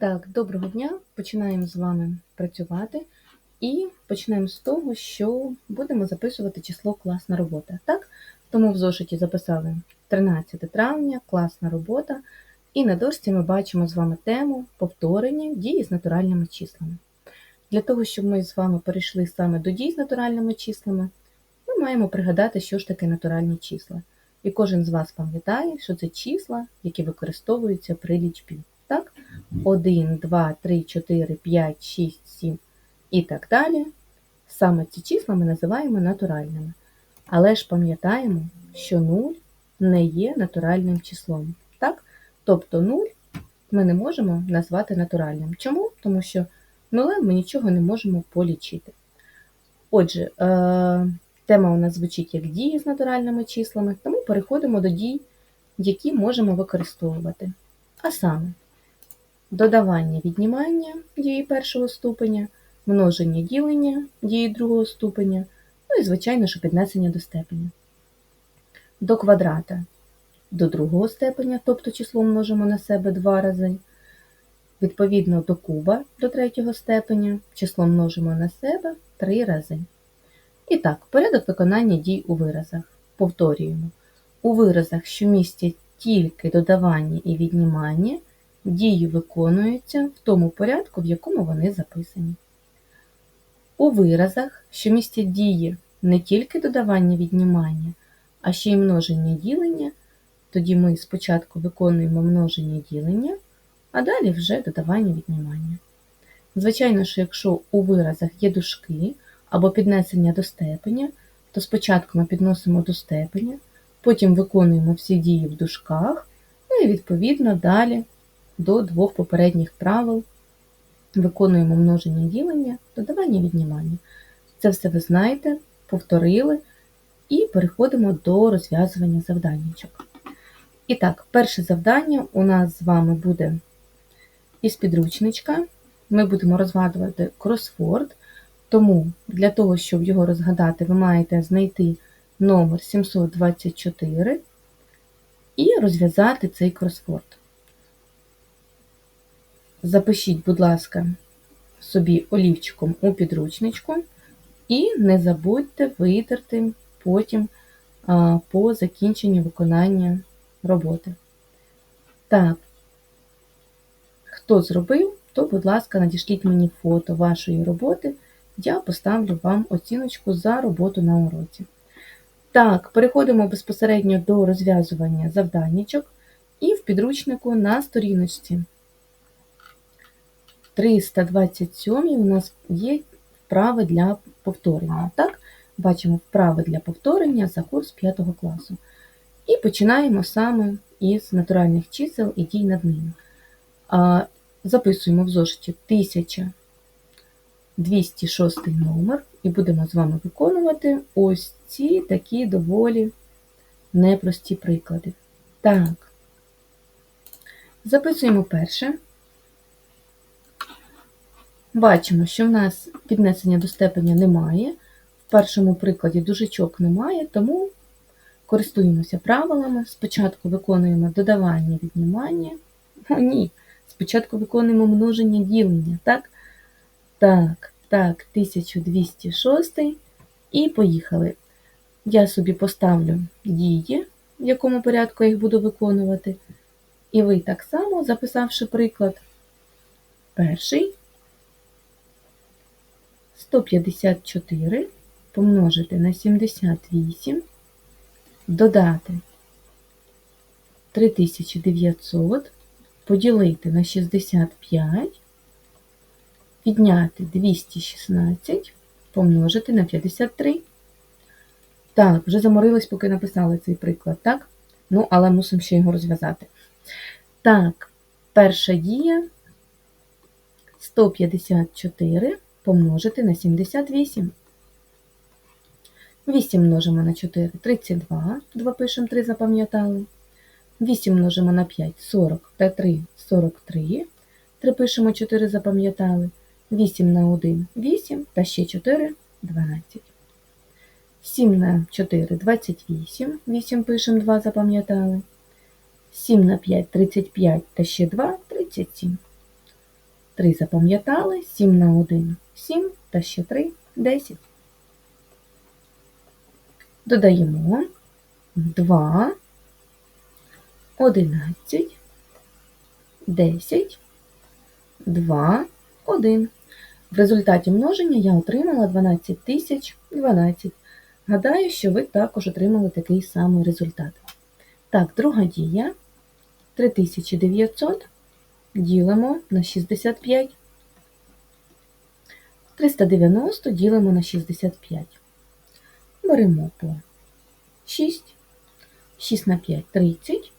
Так, доброго дня. Починаємо з вами працювати. І починаємо з того, що будемо записувати число класна робота. Так? Тому в зошиті записали 13 травня, класна робота. І на дошці ми бачимо з вами тему повторення дії з натуральними числами. Для того, щоб ми з вами перейшли саме до дій з натуральними числами, ми маємо пригадати, що ж таке натуральні числа. І кожен з вас пам'ятає, що це числа, які використовуються при лічбі. Так? 1, 2, 3, 4, 5, 6, 7 і так далі. Саме ці числа ми називаємо натуральними. Але ж пам'ятаємо, що 0 не є натуральним числом. Так? Тобто 0 ми не можемо назвати натуральним. Чому? Тому що нулем ми нічого не можемо полічити. Отже, е, тема у нас звучить як дії з натуральними числами, тому переходимо до дій, які можемо використовувати. А саме, додавання віднімання дії першого ступеня, множення ділення дії другого ступеня, ну і, звичайно, що піднесення до степеня. До квадрата до другого степеня, тобто число множимо на себе два рази. Відповідно до куба до третього степеня число множимо на себе три рази. І так, порядок виконання дій у виразах. Повторюємо. У виразах, що містять тільки додавання і віднімання, дії виконуються в тому порядку, в якому вони записані. У виразах, що містять дії не тільки додавання віднімання, а ще й множення ділення, тоді ми спочатку виконуємо множення ділення, а далі вже додавання віднімання. Звичайно, що якщо у виразах є дужки або піднесення до степеня, то спочатку ми підносимо до степеня, потім виконуємо всі дії в дужках, ну і відповідно далі до двох попередніх правил виконуємо множення ділення, додавання віднімання. Це все ви знаєте, повторили і переходимо до розв'язування завданнячок. І так, перше завдання у нас з вами буде із підручничка. Ми будемо розгадувати кросфорд, тому для того, щоб його розгадати, ви маєте знайти номер 724 і розв'язати цей кросфорд. Запишіть, будь ласка, собі олівчиком у підручничку і не забудьте витерти потім по закінченню виконання роботи. Так, хто зробив, то, будь ласка, надішліть мені фото вашої роботи, я поставлю вам оціночку за роботу на уроці. Так, переходимо безпосередньо до розв'язування завданнячок і в підручнику на сторіночці 327 у нас є вправи для повторення. Так, бачимо вправи для повторення за курс 5 класу. І починаємо саме із натуральних чисел і дій над ними. Записуємо в зошиті 1206 номер і будемо з вами виконувати ось ці такі доволі непрості приклади. Так, записуємо перше. Бачимо, що в нас піднесення до степеня немає. В першому прикладі дужечок немає, тому користуємося правилами. Спочатку виконуємо додавання віднімання. О, ні. Спочатку виконуємо множення ділення. Так, так, так, 1206 і поїхали. Я собі поставлю дії, в якому порядку я їх буду виконувати. І ви так само, записавши приклад, перший 154 помножити на 78, додати 3900, поділити на 65, підняти 216, помножити на 53. Так, вже заморились, поки написали цей приклад, так? Ну, але мусимо ще його розв'язати. Так, перша дія 154 помножити на 78. 8 множимо на 4 32, 2 пишемо 3, запам'ятали. 8 множимо на 5 40 та 3 43. 3 пишемо 4, запам'ятали. 8 на 1 8 та ще 4 12. 7 на 4 28. 8 пишемо 2, запам'ятали. 7 на 5 35 та ще 2 37. 3 запам'ятали, 7 на 1 7 та ще 3 10. Додаємо 2, 11, 10, 2, 1. В результаті множення я отримала 12 тисяч 12. Гадаю, що ви також отримали такий самий результат. Так, друга дія. 3900 ділимо на 65. 390 ділимо на 65. Беремо по 6. 6 на 5 30.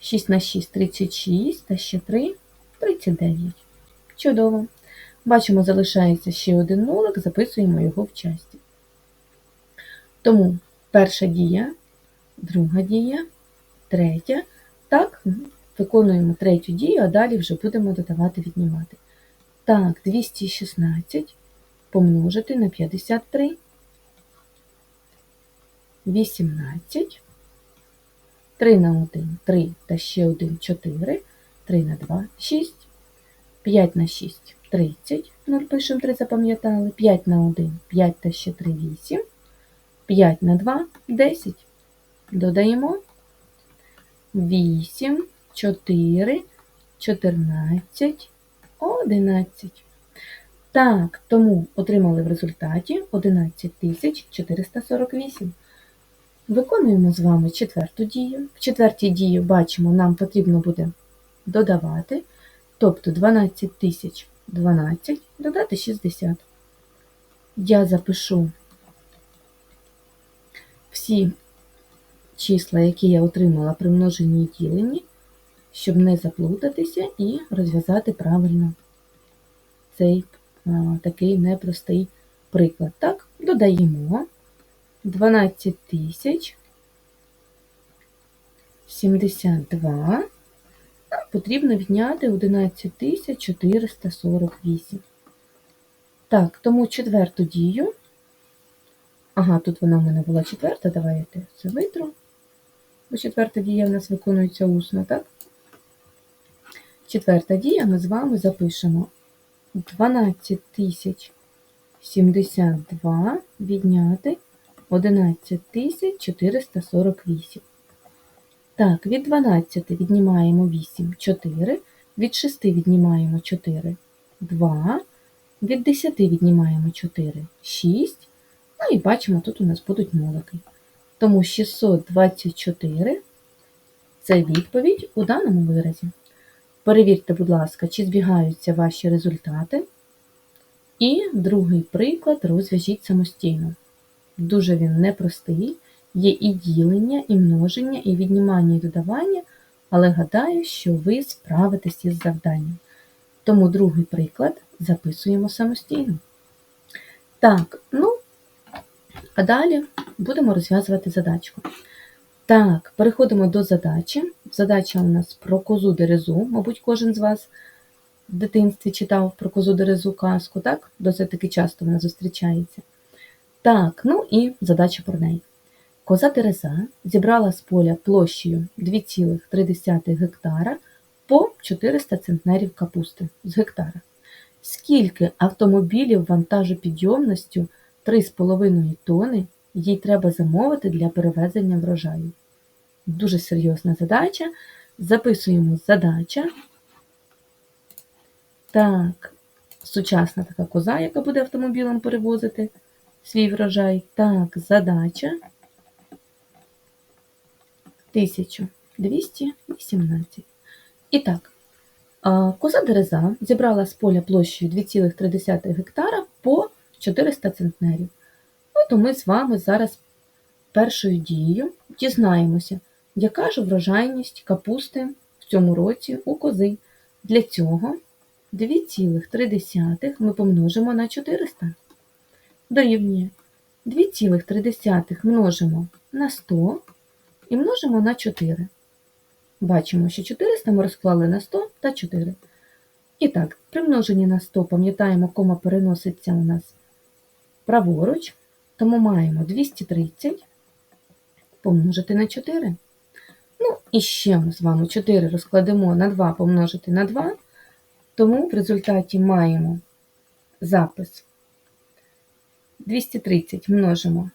6 на 6 36 та ще 3 39. Чудово. Бачимо, залишається ще один нулик, записуємо його в часті. Тому перша дія, друга дія, третя. Так, виконуємо третю дію, а далі вже будемо додавати віднімати. Так, 216 помножити на 53. 18. 3 на 1 3 та ще 1 4. 3 на 2 6. 5 на 6 30. 0 пишемо 3, запам'ятали. 5 на 1 5 та ще 3 8. 5 на 2 10. Додаємо 8, 4, 14, 11. Так, тому отримали в результаті 11448. Виконуємо з вами четверту дію. В четвертій дії бачимо, нам потрібно буде додавати, тобто 12012 додати 60. Я запишу всі числа, які я отримала при множенні і діленні, щоб не заплутатися і розв'язати правильно цей такий непростий приклад. Так, додаємо 12 тисяч 72, а потрібно відняти 11 тисяч 448. Так, тому четверту дію. Ага, тут вона в мене була четверта, давайте це витру. Бо четверта дія в нас виконується усно, так? Четверта дія ми з вами запишемо 12 тисяч 72 відняти 11 тисяч 448. Так, від 12 віднімаємо 8 4, від 6 віднімаємо 4 2, від 10 віднімаємо 4 6. Ну і бачимо, тут у нас будуть нолики. Тому 624 це відповідь у даному виразі. Перевірте, будь ласка, чи збігаються ваші результати. І другий приклад розв'яжіть самостійно. Дуже він непростий, є і ділення, і множення, і віднімання, і додавання, але гадаю, що ви справитесь із завданням. Тому другий приклад записуємо самостійно. Так, ну, а далі будемо розв'язувати задачку. Так, переходимо до задачі. Задача у нас про козу дерезу. Мабуть, кожен з вас в дитинстві читав про козу дерезу казку, так? Досить таки часто вона зустрічається. Так, ну і задача про неї. Коза Тереза зібрала з поля площею 2,3 гектара по 400 центнерів капусти з гектара. Скільки автомобілів вантажопідйомністю 3,5 тони їй треба замовити для перевезення врожаю? Дуже серйозна задача. Записуємо задача. Так, сучасна така коза, яка буде автомобілем перевозити свій врожай. Так, задача 1218. І так, коза дереза зібрала з поля площею 2,3 гектара по 400 центнерів. От ми з вами зараз першою дією дізнаємося, яка ж врожайність капусти в цьому році у кози. Для цього 2,3 ми помножимо на 400 дорівнює 2,3 множимо на 100 і множимо на 4. Бачимо, що 400 ми розклали на 100 та 4. І так, при множенні на 100, пам'ятаємо, кома переноситься у нас праворуч, тому маємо 230 помножити на 4. Ну, і ще ми з вами 4 розкладемо на 2 помножити на 2. Тому в результаті маємо запис 230 множимо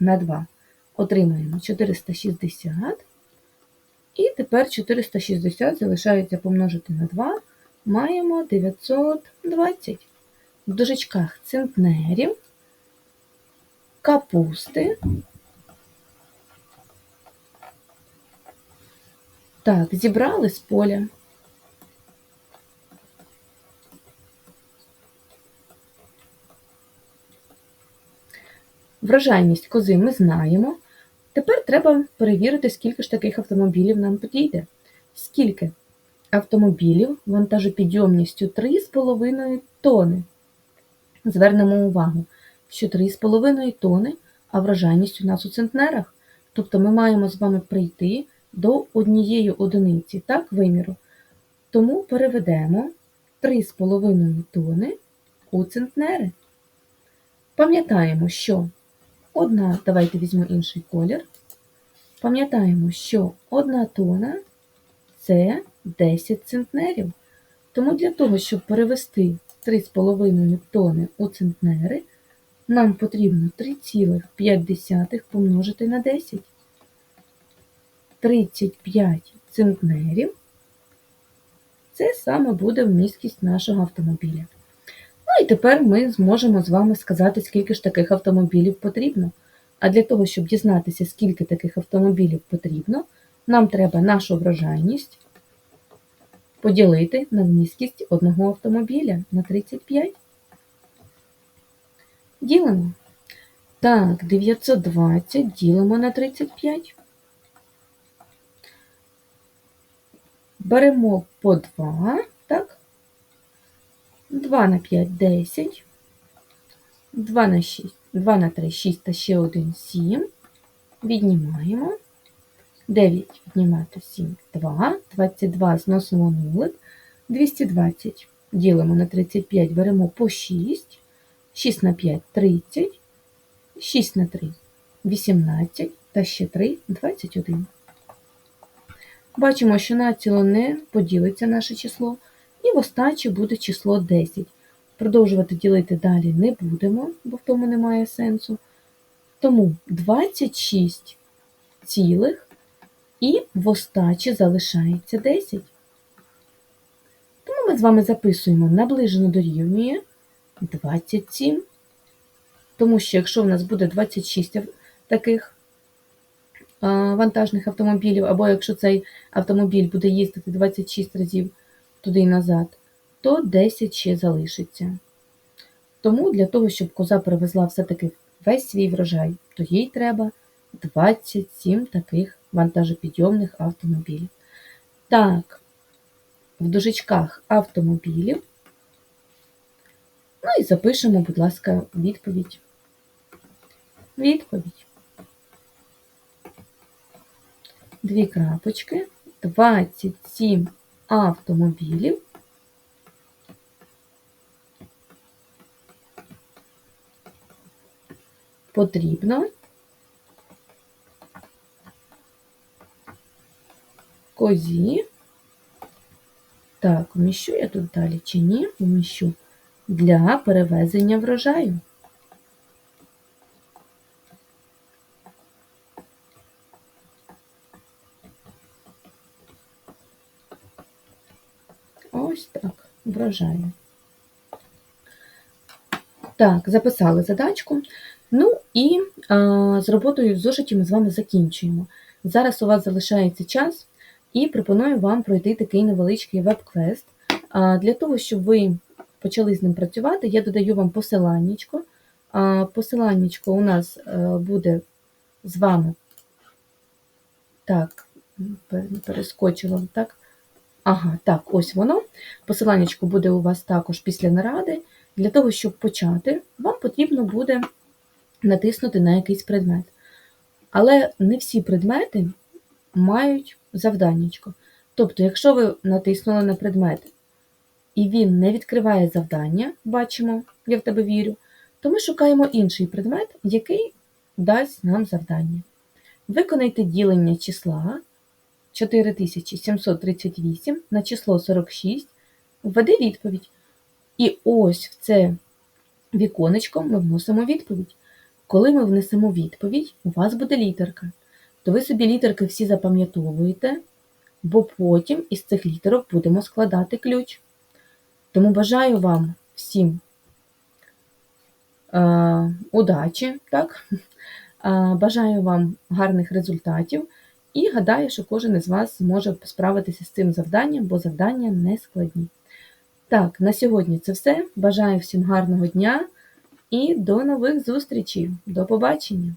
на 2, отримаємо 460. І тепер 460 залишається помножити на 2, маємо 920. В дужечках центнерів, капусти. Так, зібрали з поля. Врожайність кози ми знаємо. Тепер треба перевірити, скільки ж таких автомобілів нам підійде. Скільки автомобілів вантажопідйомністю 3,5 тони. Звернемо увагу, що 3,5 тони, а врожайність у нас у центнерах. Тобто ми маємо з вами прийти до однієї одиниці, так, виміру. Тому переведемо 3,5 тони у центнери. Пам'ятаємо, що одна, давайте візьму інший колір. Пам'ятаємо, що одна тона це 10 центнерів. Тому для того, щоб перевести 3,5 тони у центнери, нам потрібно 3,5 помножити на 10. 35 центнерів це саме буде вмісткість нашого автомобіля. Ну і тепер ми зможемо з вами сказати, скільки ж таких автомобілів потрібно. А для того, щоб дізнатися, скільки таких автомобілів потрібно, нам треба нашу врожайність поділити на вмісткість одного автомобіля на 35. Ділимо. Так, 920 ділимо на 35. Беремо по 2, так? 2 на 5 10, 2 на 6, 2 на 3 6 та ще 1 7. Віднімаємо. 9 віднімати 7 2, 22 зносимо нулик, 220 ділимо на 35, беремо по 6, 6 на 5 30, 6 на 3 18 та ще 3 21. Бачимо, що націло не поділиться наше число, і в остачі буде число 10. Продовжувати ділити далі не будемо, бо в тому немає сенсу. Тому 26 цілих і в остачі залишається 10. Тому ми з вами записуємо наближено дорівнює 27. Тому що якщо в нас буде 26 таких вантажних автомобілів, або якщо цей автомобіль буде їздити 26 разів туди і назад, то 10 ще залишиться. Тому для того, щоб коза перевезла все-таки весь свій врожай, то їй треба 27 таких вантажопідйомних автомобілів. Так, в дужечках автомобілів. Ну і запишемо, будь ласка, відповідь. Відповідь. Дві крапочки, 27 автомобілів. Потрібно козі. Так, вміщу я тут далі чи ні? Вміщу для перевезення врожаю. Ось так, врожаю. Так, записали задачку. Ну і а, з роботою в зошиті ми з вами закінчуємо. Зараз у вас залишається час, і пропоную вам пройти такий невеличкий веб-квест. Для того, щоб ви почали з ним працювати, я додаю вам посиланнячко. Посиланнячко у нас е, буде з вами. Так, перескочила, так? Ага, так, ось воно. Посиланнячко буде у вас також після наради. Для того, щоб почати, вам потрібно буде натиснути на якийсь предмет. Але не всі предмети мають завданнячко. Тобто, якщо ви натиснули на предмет, і він не відкриває завдання, бачимо, я в тебе вірю, то ми шукаємо інший предмет, який дасть нам завдання. Виконайте ділення числа 4738 на число 46 введи відповідь. І ось в це віконечко ми вносимо відповідь. Коли ми внесемо відповідь, у вас буде літерка. То ви собі літерки всі запам'ятовуєте, бо потім із цих літерок будемо складати ключ. Тому бажаю вам всім е, удачі, так? Е, бажаю вам гарних результатів і гадаю, що кожен із вас зможе справитися з цим завданням, бо завдання не складні. Так, на сьогодні це все. Бажаю всім гарного дня і до нових зустрічей. До побачення!